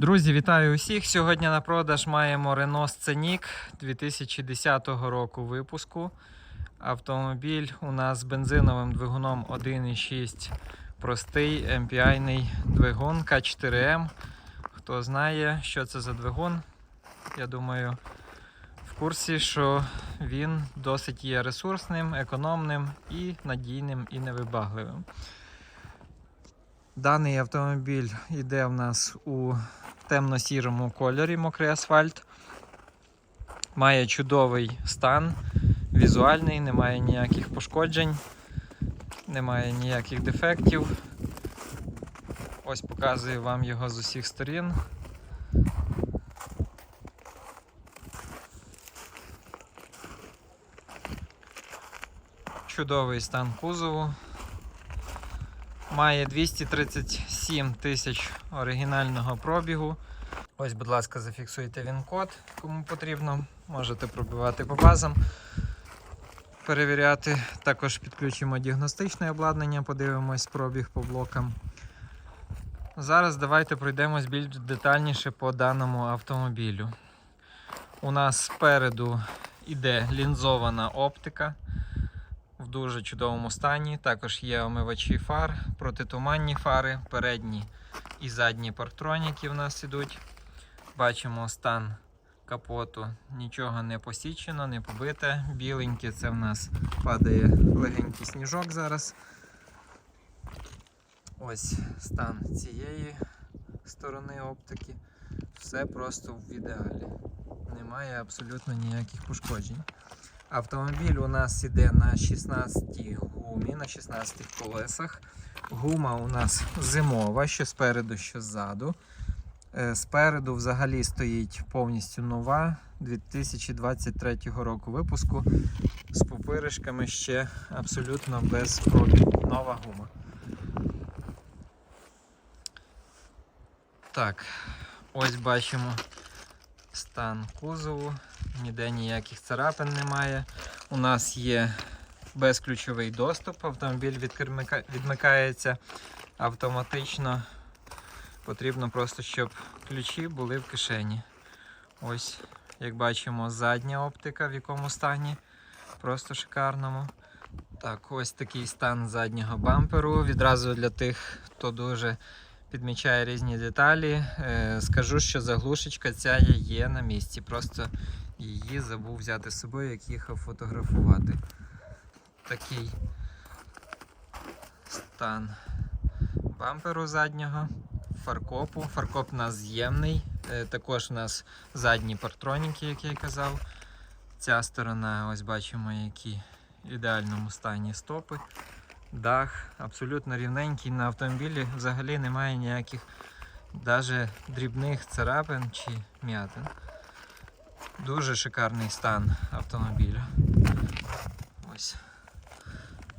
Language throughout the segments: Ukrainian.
Друзі, вітаю усіх! Сьогодні на продаж маємо Renault Scenic 2010 року випуску. Автомобіль у нас з бензиновим двигуном 1.6 простий MPI двигун К4М. Хто знає, що це за двигун, я думаю, в курсі, що він досить є ресурсним, економним і надійним і невибагливим. Даний автомобіль йде в нас у темно-сірому кольорі мокрий асфальт. Має чудовий стан, візуальний, немає ніяких пошкоджень, немає ніяких дефектів. Ось показую вам його з усіх сторін. Чудовий стан кузову. Має 237 тисяч оригінального пробігу. Ось, будь ласка, зафіксуйте він код, кому потрібно. Можете пробивати по базам, перевіряти. Також підключимо діагностичне обладнання, подивимось пробіг по блокам. Зараз давайте пройдемось більш детальніше по даному автомобілю. У нас спереду йде лінзована оптика в дуже чудовому стані. Також є омивачі фар, протитуманні фари, передні і задні парктроніки в нас ідуть. Бачимо стан капоту, нічого не посічено, не побите. Біленьке це в нас падає легенький сніжок зараз. Ось стан цієї сторони оптики. Все просто в ідеалі. Немає абсолютно ніяких пошкоджень. Автомобіль у нас іде на 16 гумі, на 16 колесах. Гума у нас зимова, що спереду, що ззаду. Е, Спереду взагалі стоїть повністю нова 2023 року випуску з пупиришками ще абсолютно без пробігу. Нова гума. Так, ось бачимо стан кузову, ніде ніяких царапин немає. У нас є безключовий доступ, автомобіль відмикається автоматично. Потрібно просто, щоб ключі були в кишені. Ось, як бачимо, задня оптика в якому стані. Просто шикарному. Так, ось такий стан заднього бамперу. Відразу для тих, хто дуже підмічає різні деталі. Е, скажу, що заглушечка ця є на місці. Просто її забув взяти з собою, як їхав фотографувати. Такий стан бамперу заднього, фаркопу. Фаркоп у нас з'ємний. Е, Також у нас задні партроніки, як я й казав. Ця сторона, ось бачимо, які в ідеальному стані стопи. Дах абсолютно рівненький. На автомобілі взагалі немає ніяких навіть дрібних царапин чи м'ятин. Дуже шикарний стан автомобіля. Ось.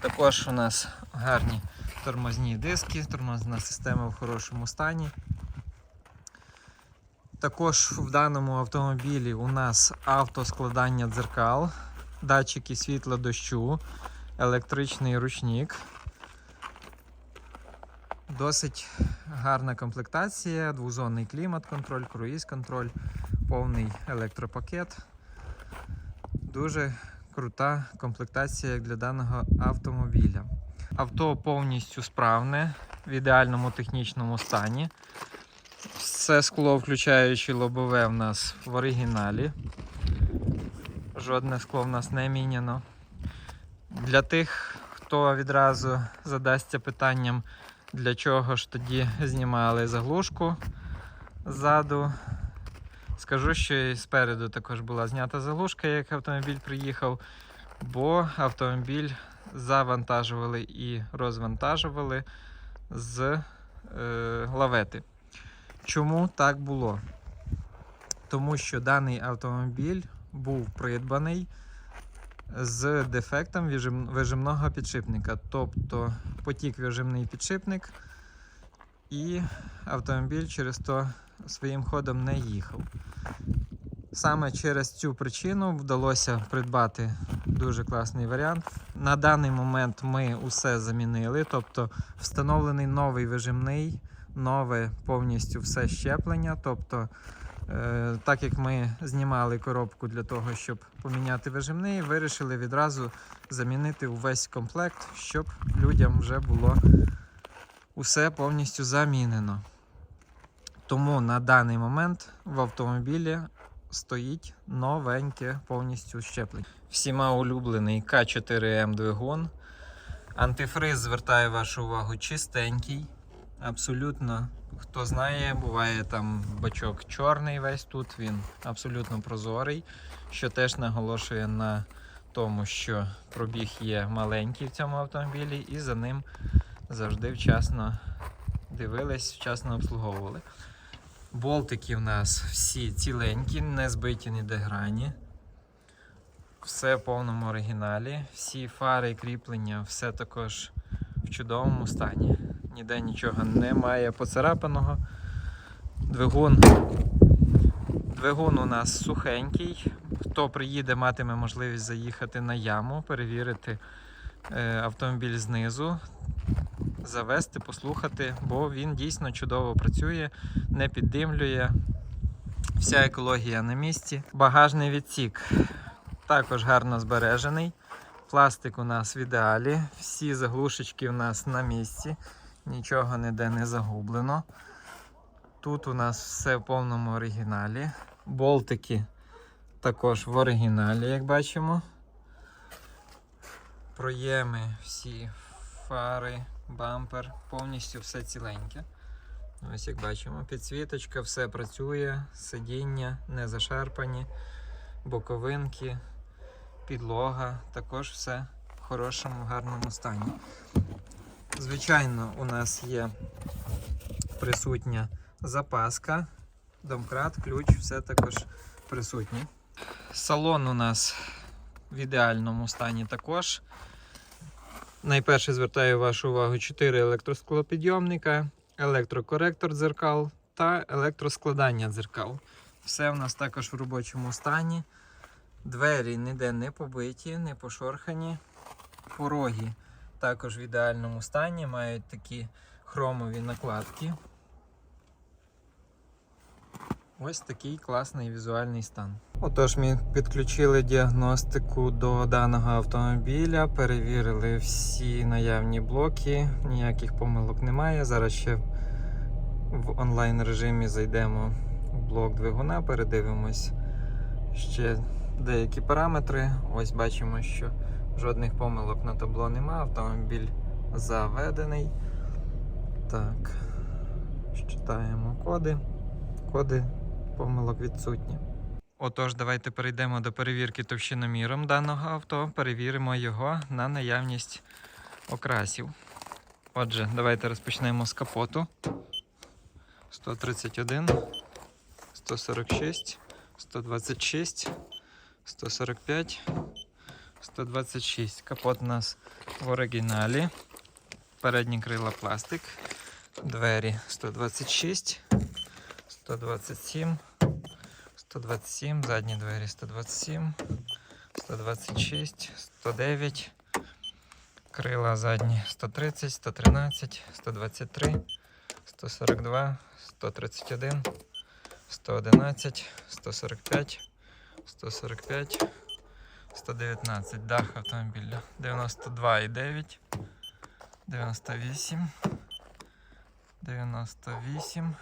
Також у нас гарні тормозні диски, тормозна система в хорошому стані. Також в даному автомобілі у нас автоскладання дзеркал, датчики світла дощу, електричний ручник. Досить гарна комплектація, двозонний клімат-контроль, круїз-контроль, повний електропакет. Дуже крута комплектація як для даного автомобіля. Авто повністю справне, в ідеальному технічному стані. Все скло, включаючи лобове, в нас в оригіналі. Жодне скло в нас не міняно. Для тих, хто відразу задасться питанням, для чого ж тоді знімали заглушку ззаду. Скажу, що спереду також була знята заглушка, як автомобіль приїхав, бо автомобіль завантажували і розвантажували з е, лавети. Чому так було? Тому що даний автомобіль був придбаний з дефектом вижим- вижимного підшипника. Тобто потік вижимний підшипник, і автомобіль через то своїм ходом не їхав. Саме через цю причину вдалося придбати дуже класний варіант. На даний момент ми усе замінили, тобто встановлений новий вижимний нове повністю все щеплення. Тобто, е, так як ми знімали коробку для того, щоб поміняти вижимний, вирішили відразу замінити увесь комплект, щоб людям вже було усе повністю замінено. Тому на даний момент в автомобілі стоїть новеньке повністю щеплення. Всіма улюблений К4М двигун. Антифриз звертає вашу увагу чистенький. Абсолютно, хто знає, буває там бачок чорний весь тут, він абсолютно прозорий, що теж наголошує на тому, що пробіг є маленький в цьому автомобілі, і за ним завжди вчасно дивились, вчасно обслуговували. Болтики в нас всі ціленькі, не збиті ніде грані. Все в повному оригіналі. Всі фари і кріплення, все також в чудовому стані. Ніде нічого немає поцарапаного. Двигун. Двигун у нас сухенький. Хто приїде, матиме можливість заїхати на яму, перевірити е, автомобіль знизу, завести, послухати, бо він дійсно чудово працює, не піддимлює. Вся екологія на місці. Багажний відсік також гарно збережений. Пластик у нас в ідеалі. Всі заглушечки у нас на місці. Нічого ніде не загублено. Тут у нас все в повному оригіналі. Болтики також в оригіналі, як бачимо. Проєми, всі фари, бампер, повністю все ціленьке. Ось як бачимо, підсвіточка, все працює, сидіння не зашарпані, боковинки, підлога, також все в хорошому, гарному стані. Звичайно, у нас є присутня запаска, домкрат, ключ, все також присутнє. Салон у нас в ідеальному стані також. Найперше звертаю вашу увагу 4 електросклопідйомника, електрокоректор дзеркал та електроскладання дзеркал. Все у нас також в робочому стані. Двері ніде не побиті, не пошорхані. Пороги також в ідеальному стані, мають такі хромові накладки. Ось такий класний візуальний стан. Отож, ми підключили діагностику до даного автомобіля, перевірили всі наявні блоки, ніяких помилок немає. Зараз ще в онлайн режимі зайдемо в блок двигуна, передивимось ще деякі параметри. Ось бачимо, що жодних помилок на табло немає. Автомобіль заведений. Так, читаємо коди. Коди помилок відсутні. Отож, давайте перейдемо до перевірки товщиноміром даного авто, перевіримо його на наявність окрасів. Отже, давайте розпочнемо з капоту. 131, 146, 126, 145, 126. Капот у нас в оригіналі. Передні крила пластик. Двері 126, 127, 127, задні двері 127, 126, 109, крила задні 130, 113, 123, 142, 131, 111, 145, 145, 119. Дах автомобіля 92,9, 98, 98.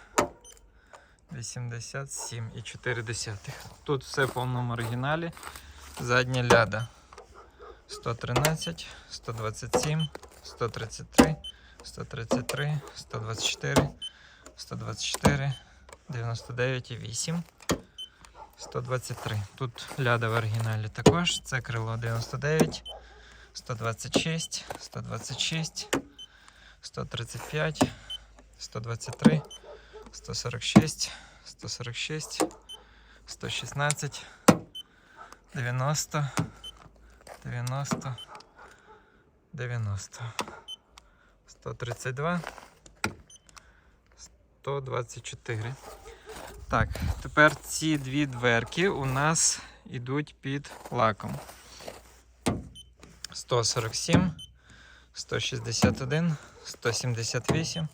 87 і 4. Тут все в повному оригіналі. Задня ляда 113, 127, 133, 133, 124, 124, 99 і 8. 123. Тут ляда в оригіналі також. Це крило 99, 126, 126, 135, 123. 146, 146, 116, 90, 90, 90, 132, 124. Так, тепер ці дві дверки у нас йдуть під лаком. 147, 161, 178,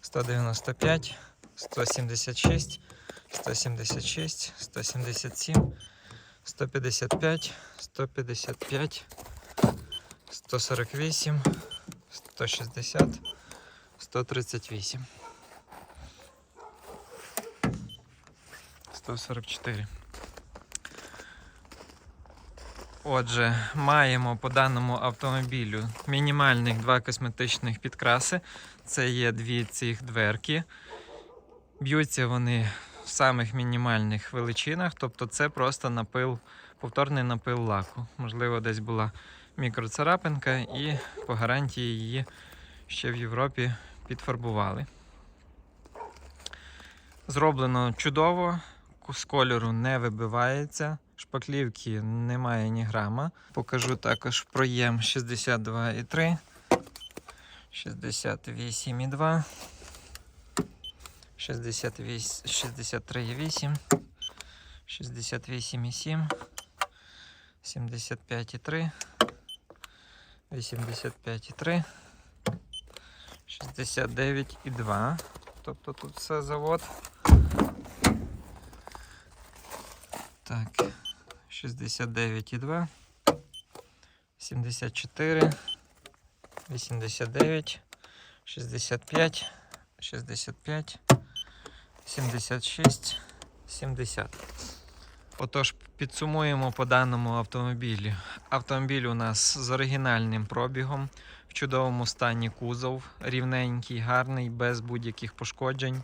195, 176, 176, 177, 155, 155, 148, 160, 138. 144. Отже, маємо по даному автомобілю мінімальних два косметичних підкраси. Це є дві цих дверки. Б'ються вони в самих мінімальних величинах, тобто це просто напил, повторний напил лаку. Можливо, десь була мікроцарапинка, і по гарантії її ще в Європі підфарбували. Зроблено чудово, з кольору не вибивається, шпаклівки немає ні грама. Покажу також проєм 62,3, 68,2, 68, 63,8, 68,7, 75,3, 85,3, 69,2. Тобто тут все завод. Так, 69,2, 74, 89, 65, 65, 76, 70. Отож, підсумуємо по даному автомобілі. Автомобіль у нас з оригінальним пробігом, в чудовому стані кузов, рівненький, гарний, без будь-яких пошкоджень,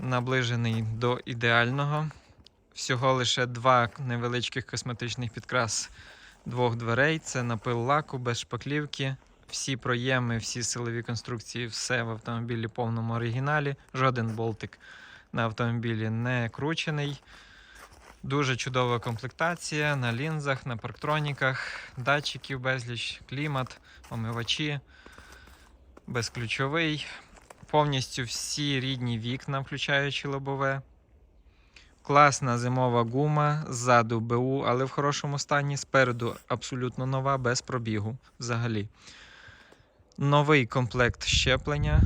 наближений до ідеального. Всього лише два невеличких косметичних підкрас двох дверей. Це напил лаку без шпаклівки. Всі проєми, всі силові конструкції, все в автомобілі повному оригіналі. Жоден болтик на автомобілі не кручений. Дуже чудова комплектація на лінзах, на парктроніках, датчиків безліч, клімат, омивачі, безключовий. Повністю всі рідні вікна, включаючи лобове. Класна зимова гума, ззаду БУ, але в хорошому стані. Спереду абсолютно нова, без пробігу взагалі. Новий комплект щеплення,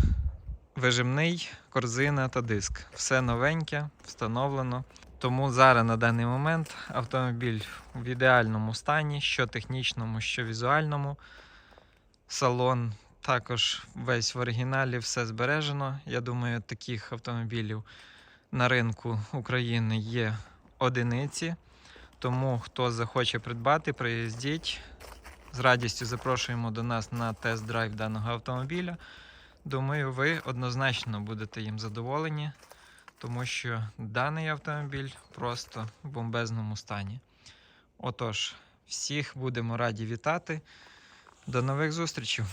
вижимний, корзина та диск. Все новеньке, встановлено. Тому зараз на даний момент автомобіль в ідеальному стані, що технічному, що візуальному. Салон також весь в оригіналі, все збережено. Я думаю, таких автомобілів на ринку України є одиниці. Тому хто захоче придбати, приїздіть. З радістю запрошуємо до нас на тест-драйв даного автомобіля. Думаю, ви однозначно будете їм задоволені, тому що даний автомобіль просто в бомбезному стані. Отож, всіх будемо раді вітати. До нових зустрічей!